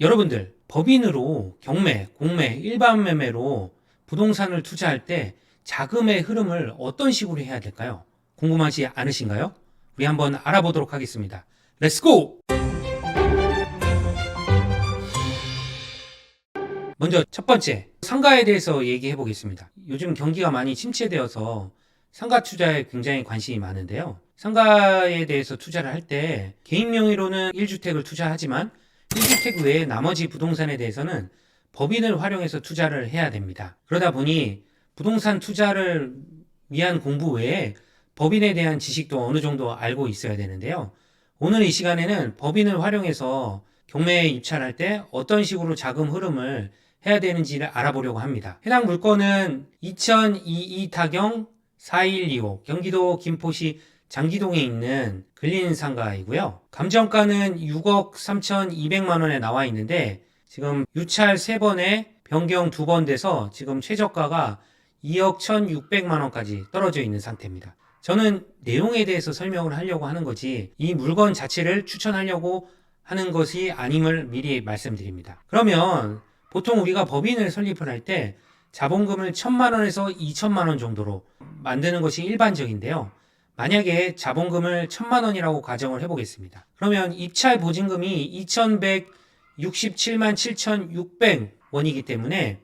여러분들 법인으로 경매, 공매, 일반 매매로 부동산을 투자할 때 자금의 흐름을 어떤 식으로 해야 될까요? 궁금하지 않으신가요? 우리 한번 알아보도록 하겠습니다. 렛츠고! 먼저 첫 번째, 상가에 대해서 얘기해 보겠습니다. 요즘 경기가 많이 침체되어서 상가 투자에 굉장히 관심이 많은데요. 상가에 대해서 투자를 할 때 개인 명의로는 1주택을 투자하지만 1주택 외에 나머지 부동산에 대해서는 법인을 활용해서 투자를 해야 됩니다. 그러다 보니 부동산 투자를 위한 공부 외에 법인에 대한 지식도 어느 정도 알고 있어야 되는데요. 오늘 이 시간에는 법인을 활용해서 경매에 입찰할 때 어떤 식으로 자금 흐름을 해야 되는지를 알아보려고 합니다. 해당 물건은 2022 타경 4125 경기도 김포시 장기동에 있는 근린 상가이고요. 감정가는 6억 3,200만 원에 나와 있는데 지금 유찰 3번에 변경 2번 돼서 지금 최저가가 2억 1,600만 원까지 떨어져 있는 상태입니다. 저는 내용에 대해서 설명을 하려고 하는 거지 이 물건 자체를 추천하려고 하는 것이 아님을 미리 말씀드립니다. 그러면 보통 우리가 법인을 설립을 할 때 자본금을 1천만 원에서 2천만 원 정도로 만드는 것이 일반적인데요. 만약에 자본금을 1천만 원이라고 가정을 해보겠습니다. 그러면 입찰 보증금이 2,167만 7,600원이기 때문에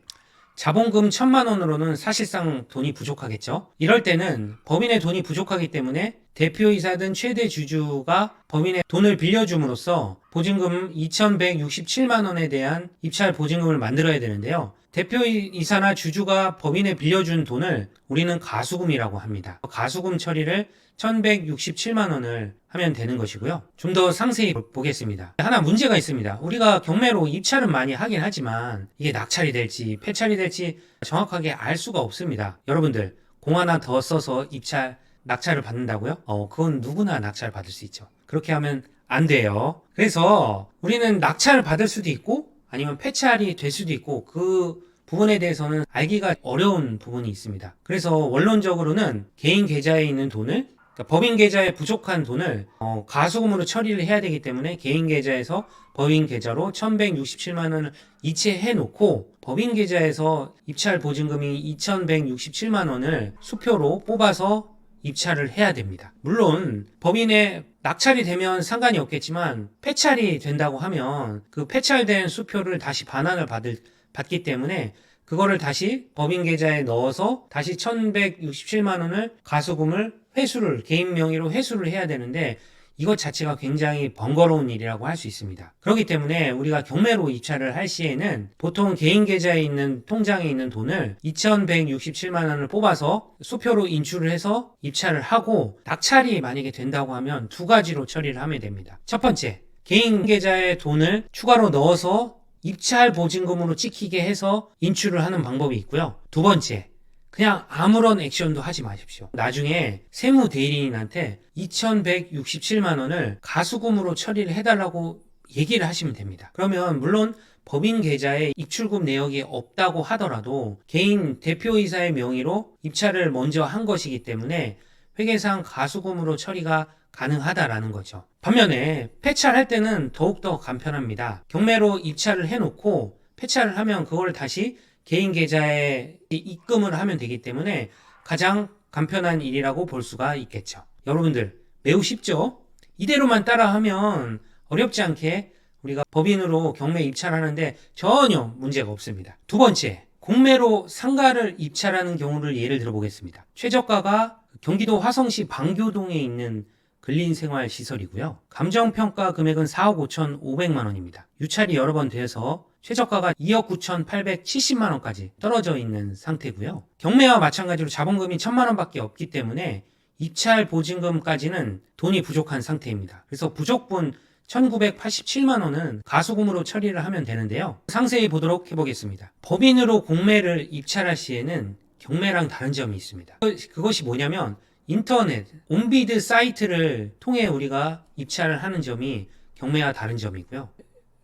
자본금 1천만 원으로는 사실상 돈이 부족하겠죠. 이럴 때는 법인의 돈이 부족하기 때문에 대표이사든 최대 주주가 법인의 돈을 빌려줌으로써 보증금 2,167만 원에 대한 입찰 보증금을 만들어야 되는데요. 대표이사나 주주가 법인에 빌려준 돈을 우리는 가수금이라고 합니다. 가수금 처리를 1,167만 원을 하면 되는 것이고요. 좀 더 상세히 보- 보겠습니다. 하나 문제가 있습니다. 우리가 경매로 입찰은 많이 하긴 하지만 이게 낙찰이 될지 폐찰이 될지 정확하게 알 수가 없습니다. 여러분들 공 하나 더 써서 입찰 낙찰을 받는다고요? 어, 그건 누구나 낙찰 받을 수 있죠. 그렇게 하면 안 돼요. 그래서 우리는 낙찰을 받을 수도 있고 아니면 폐찰이 될 수도 있고 그 부분에 대해서는 알기가 어려운 부분이 있습니다. 그래서 원론적으로는 개인 계좌에 있는 돈을 그러니까 법인 계좌에 부족한 돈을 어, 가수금으로 처리를 해야 되기 때문에 개인 계좌에서 법인 계좌로 1167만 원을 이체해 놓고 법인 계좌에서 입찰 보증금이 2167만 원을 수표로 뽑아서 입찰을 해야 됩니다. 물론 법인에 낙찰이 되면 상관이 없겠지만 폐찰이 된다고 하면 그 폐찰된 수표를 다시 반환을 받을 받기 때문에 그거를 다시 법인 계좌에 넣어서 다시 1167만 원을 가수금을 회수를 개인 명의로 회수를 해야 되는데 이것 자체가 굉장히 번거로운 일이라고 할 수 있습니다. 그렇기 때문에 우리가 경매로 입찰을 할 시에는 보통 개인 계좌에 있는 통장에 있는 돈을 2,167만 원을 뽑아서 수표로 인출을 해서 입찰을 하고 낙찰이 만약에 된다고 하면 두 가지로 처리를 하면 됩니다. 첫 번째, 개인 계좌에 돈을 추가로 넣어서 입찰 보증금으로 찍히게 해서 인출을 하는 방법이 있고요. 두 번째, 그냥 아무런 액션도 하지 마십시오. 나중에 세무 대리인한테 2,167만 원을 가수금으로 처리를 해달라고 얘기를 하시면 됩니다. 그러면 물론 법인 계좌에 입출금 내역이 없다고 하더라도 개인 대표이사의 명의로 입찰을 먼저 한 것이기 때문에 회계상 가수금으로 처리가 가능하다라는 거죠. 반면에 폐찰할 때는 더욱더 간편합니다. 경매로 입찰을 해놓고 폐찰을 하면 그걸 다시 개인 계좌에 입금을 하면 되기 때문에 가장 간편한 일이라고 볼 수가 있겠죠. 여러분들 매우 쉽죠? 이대로만 따라하면 어렵지 않게 우리가 법인으로 경매 입찰하는데 전혀 문제가 없습니다. 두 번째, 공매로 상가를 입찰하는 경우를 예를 들어 보겠습니다. 최저가가 경기도 화성시 방교동에 있는 근린생활 시설이고요. 감정평가 금액은 4억 5천5백만 원입니다. 유찰이 여러 번 돼서 최저가가 2억 9천870만 원까지 떨어져 있는 상태고요. 경매와 마찬가지로 자본금이 1천만 원밖에 없기 때문에 입찰 보증금까지는 돈이 부족한 상태입니다. 그래서 부족분 1987만 원은 가수금으로 처리를 하면 되는데요. 상세히 보도록 해보겠습니다. 법인으로 공매를 입찰할 시에는 경매랑 다른 점이 있습니다. 그것이 뭐냐면 인터넷, 온비드 사이트를 통해 우리가 입찰을 하는 점이 경매와 다른 점이고요.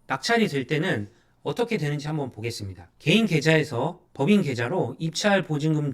낙찰이 될 때는 어떻게 되는지 한번 보겠습니다. 개인 계좌에서 법인 계좌로 입찰 보증금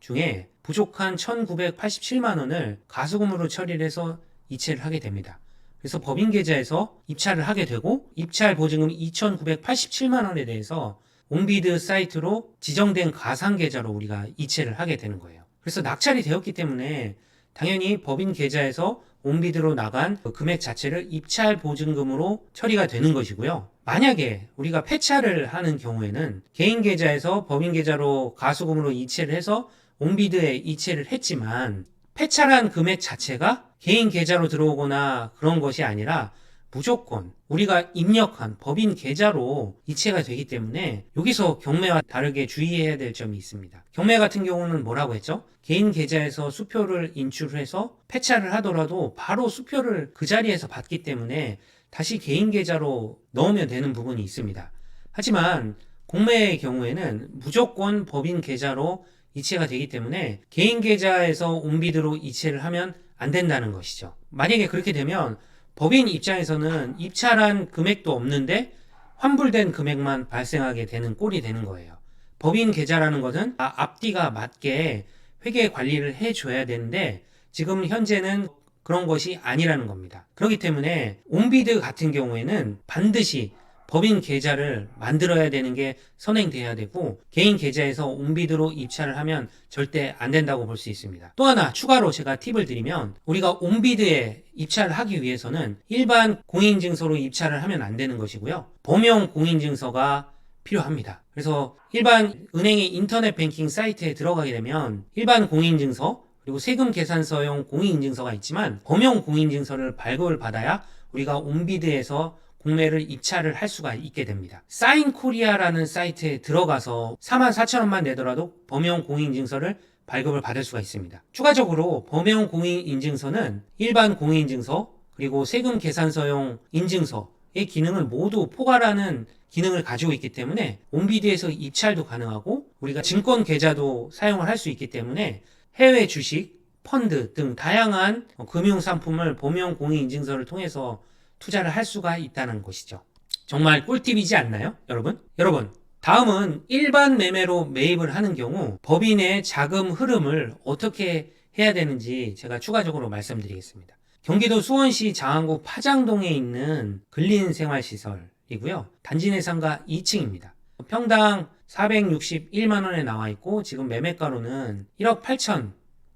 중에 부족한 1987만 원을 가수금으로 처리를 해서 이체를 하게 됩니다. 그래서 법인 계좌에서 입찰을 하게 되고 입찰 보증금 2,987만 원에 대해서 온비드 사이트로 지정된 가상 계좌로 우리가 이체를 하게 되는 거예요. 그래서 낙찰이 되었기 때문에 당연히 법인 계좌에서 온비드로 나간 그 금액 자체를 입찰 보증금으로 처리가 되는 것이고요. 만약에 우리가 폐차를 하는 경우에는 개인 계좌에서 법인 계좌로 가수금으로 이체를 해서 온비드에 이체를 했지만 폐차한 금액 자체가 개인 계좌로 들어오거나 그런 것이 아니라 무조건 우리가 입력한 법인 계좌로 이체가 되기 때문에 여기서 경매와 다르게 주의해야 될 점이 있습니다. 경매 같은 경우는 뭐라고 했죠? 개인 계좌에서 수표를 인출해서 폐차를 하더라도 바로 수표를 그 자리에서 받기 때문에 다시 개인 계좌로 넣으면 되는 부분이 있습니다. 하지만 공매의 경우에는 무조건 법인 계좌로 이체가 되기 때문에 개인 계좌에서 온비드로 이체를 하면 안 된다는 것이죠. 만약에 그렇게 되면 법인 입장에서는 입찰한 금액도 없는데 환불된 금액만 발생하게 되는 꼴이 되는 거예요. 법인 계좌라는 것은 아, 앞뒤가 맞게 회계 관리를 해줘야 되는데 지금 현재는 그런 것이 아니라는 겁니다. 그렇기 때문에 온비드 같은 경우에는 반드시 법인 계좌를 만들어야 되는 게 선행돼야 되고 개인 계좌에서 온비드로 입찰을 하면 절대 안 된다고 볼 수 있습니다. 또 하나 추가로 제가 팁을 드리면 우리가 온비드에 입찰을 하기 위해서는 일반 공인증서로 입찰을 하면 안 되는 것이고요. 범용 공인증서가 필요합니다. 그래서 일반 은행의 인터넷 뱅킹 사이트에 들어가게 되면 일반 공인증서 그리고 세금 계산서용 공인인증서가 있지만 범용 공인증서를 발급을 받아야 우리가 온비드에서 공매를 입찰을 할 수가 있게 됩니다. 사인코리아라는 사이트에 들어가서 4만 4천 원만 내더라도 범용 공인인증서를 발급을 받을 수가 있습니다. 추가적으로 범용 공인인증서는 일반 공인인증서 그리고 세금 계산서용 인증서의 기능을 모두 포괄하는 기능을 가지고 있기 때문에 온비드에서 입찰도 가능하고 우리가 증권 계좌도 사용을 할 수 있기 때문에 해외 주식, 펀드 등 다양한 금융 상품을 범용 공인인증서를 통해서 투자를 할 수가 있다는 것이죠. 정말 꿀팁이지 않나요? 여러분? 여러분, 다음은 일반 매매로 매입을 하는 경우 법인의 자금 흐름을 어떻게 해야 되는지 제가 추가적으로 말씀드리겠습니다. 경기도 수원시 장안구 파장동에 있는 근린생활시설이고요. 단지 내 상가 2층입니다. 평당 461만 원에 나와 있고 지금 매매가로는 1억 8천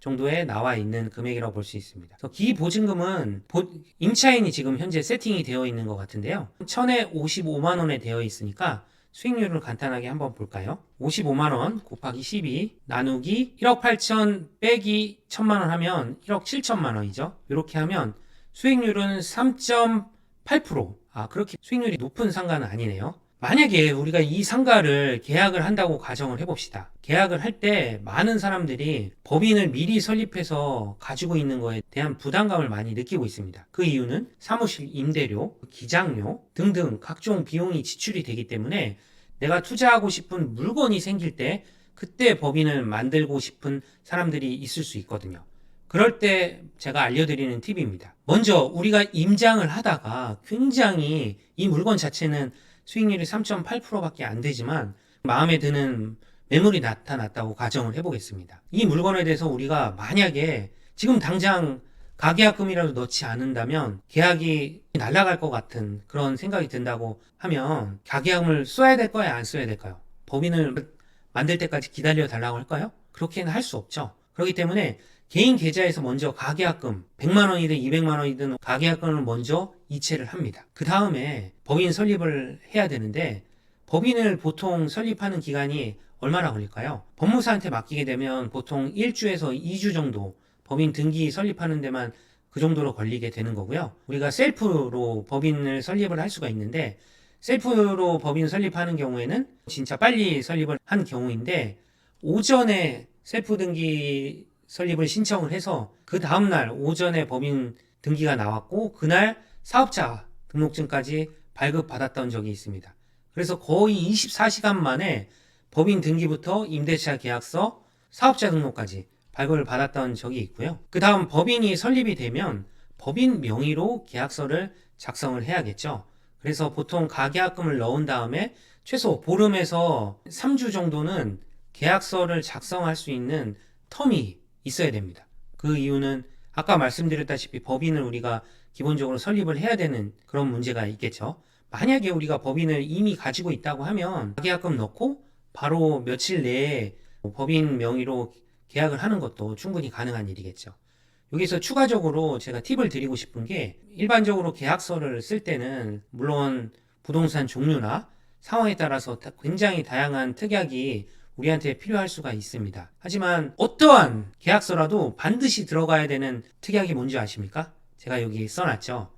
정도에 나와 있는 금액이라고 볼 수 있습니다. 기보증금은 보- 임차인이 지금 현재 세팅이 되어 있는 것 같은데요. 1000에 55만 원에 되어 있으니까 수익률을 간단하게 한번 볼까요? 55만 원 곱하기 12 나누기 1억 8천 빼기 1000만 원 하면 1억 7천만 원이죠. 이렇게 하면 수익률은 3.8%. 아, 그렇게 수익률이 높은 상가는 아니네요. 만약에 우리가 이 상가를 계약을 한다고 가정을 해봅시다. 계약을 할 때 많은 사람들이 법인을 미리 설립해서 가지고 있는 거에 대한 부담감을 많이 느끼고 있습니다. 그 이유는 사무실 임대료, 기장료 등등 각종 비용이 지출이 되기 때문에 내가 투자하고 싶은 물건이 생길 때 그때 법인을 만들고 싶은 사람들이 있을 수 있거든요. 그럴 때 제가 알려드리는 팁입니다. 먼저 우리가 임장을 하다가 굉장히 이 물건 자체는 수익률이 3.8%밖에 안 되지만 마음에 드는 매물이 나타났다고 가정을 해보겠습니다. 이 물건에 대해서 우리가 만약에 지금 당장 가계약금이라도 넣지 않는다면 계약이 날아갈 것 같은 그런 생각이 든다고 하면 가계약금을 써야 될 거야 안 써야 될까요? 법인을 만들 때까지 기다려 달라고 할까요? 그렇게는 할 수 없죠. 그렇기 때문에 개인 계좌에서 먼저 가계약금 100만 원이든 200만 원이든 가계약금을 먼저 이체를 합니다. 그 다음에 법인 설립을 해야 되는데 법인을 보통 설립하는 기간이 얼마나 걸릴까요? 법무사한테 맡기게 되면 보통 1주에서 2주 정도 법인 등기 설립하는 데만 그 정도로 걸리게 되는 거고요. 우리가 셀프로 법인을 설립을 할 수가 있는데 셀프로 법인 설립하는 경우에는 진짜 빨리 설립을 한 경우인데 오전에 셀프 등기 설립을 신청을 해서 그 다음날 오전에 법인 등기가 나왔고 그날 사업자 등록증까지 발급받았던 적이 있습니다. 그래서 거의 24시간 만에 법인 등기부터 임대차 계약서, 사업자 등록까지 발급을 받았던 적이 있고요. 그 다음 법인이 설립이 되면 법인 명의로 계약서를 작성을 해야겠죠. 그래서 보통 가계약금을 넣은 다음에 최소 보름에서 3주 정도는 계약서를 작성할 수 있는 텀이 있어야 됩니다. 그 이유는 아까 말씀드렸다시피 법인을 우리가 기본적으로 설립을 해야 되는 그런 문제가 있겠죠. 만약에 우리가 법인을 이미 가지고 있다고 하면 계약금 넣고 바로 며칠 내에 법인 명의로 계약을 하는 것도 충분히 가능한 일이겠죠. 여기서 추가적으로 제가 팁을 드리고 싶은 게 일반적으로 계약서를 쓸 때는 물론 부동산 종류나 상황에 따라서 다- 굉장히 다양한 특약이 우리한테 필요할 수가 있습니다. 하지만 어떠한 계약서라도 반드시 들어가야 되는 특약이 뭔지 아십니까? 제가 여기 써놨죠.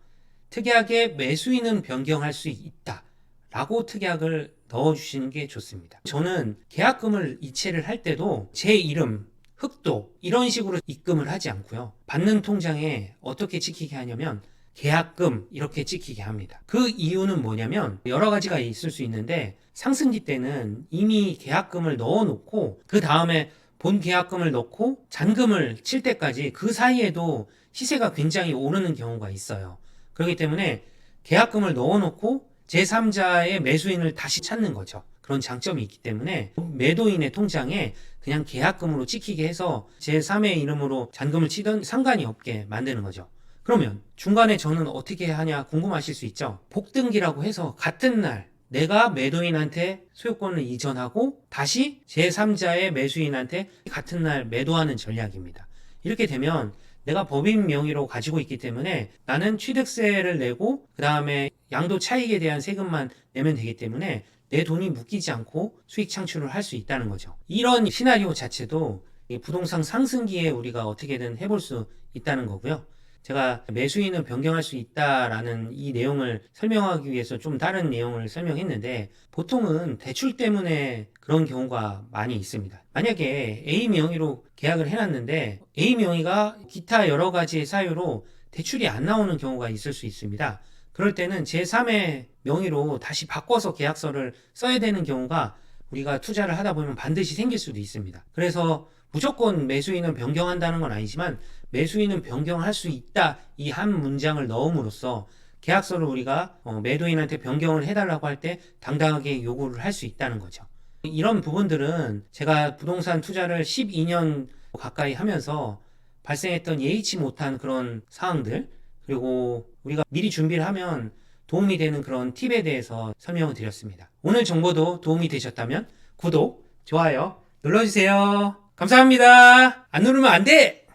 특약의 매수인은 변경할 수 있다. 라고 특약을 넣어주시는 게 좋습니다. 저는 계약금을 이체를 할 때도 제 이름, 흑도 이런 식으로 입금을 하지 않고요. 받는 통장에 어떻게 찍히게 하냐면 계약금 이렇게 찍히게 합니다. 그 이유는 뭐냐면 여러 가지가 있을 수 있는데 상승기 때는 이미 계약금을 넣어 놓고 그 다음에 본 계약금을 넣고 잔금을 칠 때까지 그 사이에도 시세가 굉장히 오르는 경우가 있어요. 그렇기 때문에 계약금을 넣어 놓고 제3자의 매수인을 다시 찾는 거죠. 그런 장점이 있기 때문에 매도인의 통장에 그냥 계약금으로 찍히게 해서 제3의 이름으로 잔금을 치던 상관이 없게 만드는 거죠. 그러면 중간에 저는 어떻게 하냐 궁금하실 수 있죠. 복등기라고 해서 같은 날 내가 매도인한테 소유권을 이전하고 다시 제3자의 매수인한테 같은 날 매도하는 전략입니다. 이렇게 되면 내가 법인 명의로 가지고 있기 때문에 나는 취득세를 내고 그 다음에 양도 차익에 대한 세금만 내면 되기 때문에 내 돈이 묶이지 않고 수익 창출을 할 수 있다는 거죠. 이런 시나리오 자체도 이 부동산 상승기에 우리가 어떻게든 해볼 수 있다는 거고요. 제가 매수인은 변경할 수 있다라는 이 내용을 설명하기 위해서 좀 다른 내용을 설명했는데 보통은 대출 때문에 그런 경우가 많이 있습니다. 만약에 A 명의로 계약을 해놨는데 A 명의가 기타 여러 가지 사유로 대출이 안 나오는 경우가 있을 수 있습니다. 그럴 때는 제3의 명의로 다시 바꿔서 계약서를 써야 되는 경우가 우리가 투자를 하다 보면 반드시 생길 수도 있습니다. 그래서 무조건 매수인은 변경한다는 건 아니지만 매수인은 변경할 수 있다 이 한 문장을 넣음으로써 계약서를 우리가 어, 매도인한테 변경을 해달라고 할 때 당당하게 요구를 할 수 있다는 거죠. 이런 부분들은 제가 부동산 투자를 12년 가까이 하면서 발생했던 예의치 못한 그런 상황들 그리고 우리가 미리 준비를 하면 도움이 되는 그런 팁에 대해서 설명을 드렸습니다. 오늘 정보도 도움이 되셨다면 구독, 좋아요 눌러주세요. 감사합니다. 안 누르면 안 돼!